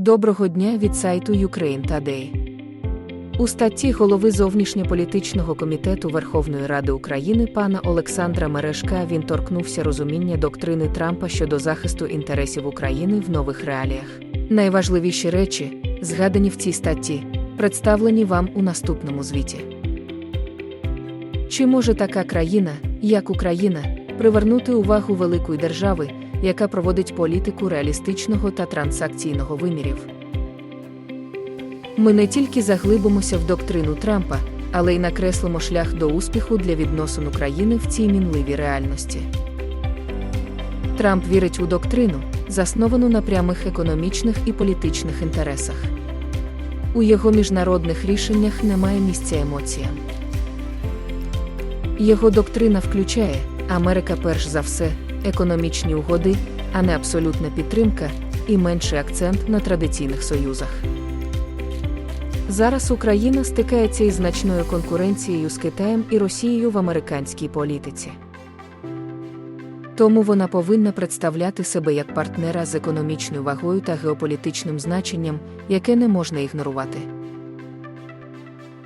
Доброго дня від сайту Ukraine Today. У статті голови зовнішньополітичного комітету Верховної Ради України пана Олександра Мережка він торкнувся розуміння доктрини Трампа щодо захисту інтересів України в нових реаліях. Найважливіші речі, згадані в цій статті, представлені вам у наступному звіті. Чи може така країна, як Україна, привернути увагу великої держави, яка проводить політику реалістичного та транзакційного вимірів? Ми не тільки заглибимося в доктрину Трампа, але й накреслимо шлях до успіху для відносин України в цій мінливій реальності. Трамп вірить у доктрину, засновану на прямих економічних і політичних інтересах. У його міжнародних рішеннях немає місця емоціям. Його доктрина включає Америка перш за все, економічні угоди, а не абсолютна підтримка і менший акцент на традиційних союзах. Зараз Україна стикається із значною конкуренцією з Китаєм і Росією в американській політиці. Тому вона повинна представляти себе як партнера з економічною вагою та геополітичним значенням, яке не можна ігнорувати.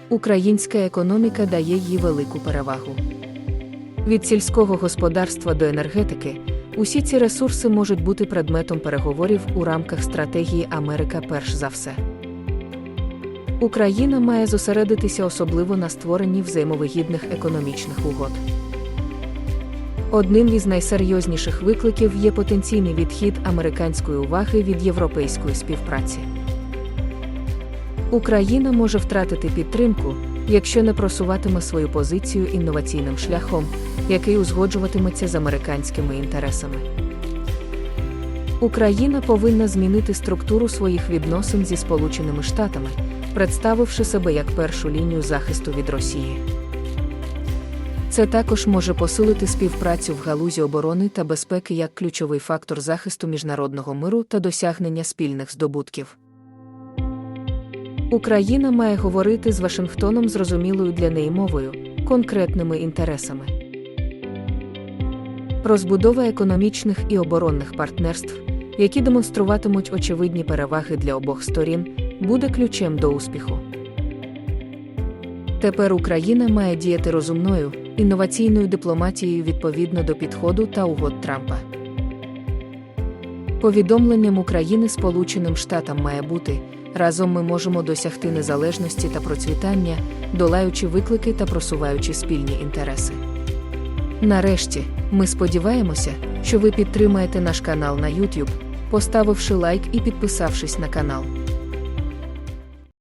Українська економіка дає їй велику перевагу. Від сільського господарства до енергетики усі ці ресурси можуть бути предметом переговорів у рамках стратегії Америка перш за все. Україна має зосередитися особливо на створенні взаємовигідних економічних угод. Одним із найсерйозніших викликів є потенційний відхід американської уваги від європейської співпраці. Україна може втратити підтримку, якщо не просуватиме свою позицію інноваційним шляхом, який узгоджуватиметься з американськими інтересами. Україна повинна змінити структуру своїх відносин зі Сполученими Штатами, представивши себе як першу лінію захисту від Росії. Це також може посилити співпрацю в галузі оборони та безпеки як ключовий фактор захисту міжнародного миру та досягнення спільних здобутків. Україна має говорити з Вашингтоном зрозумілою для неї мовою, конкретними інтересами. Розбудова економічних і оборонних партнерств, які демонструватимуть очевидні переваги для обох сторін, буде ключем до успіху. Тепер Україна має діяти розумною, інноваційною дипломатією відповідно до підходу та угод Трампа. Повідомленням України Сполученим Штатам має бути разом ми можемо досягти незалежності та процвітання, долаючи виклики та просуваючи спільні інтереси. Нарешті, ми сподіваємося, що ви підтримаєте наш канал на YouTube, поставивши лайк і підписавшись на канал.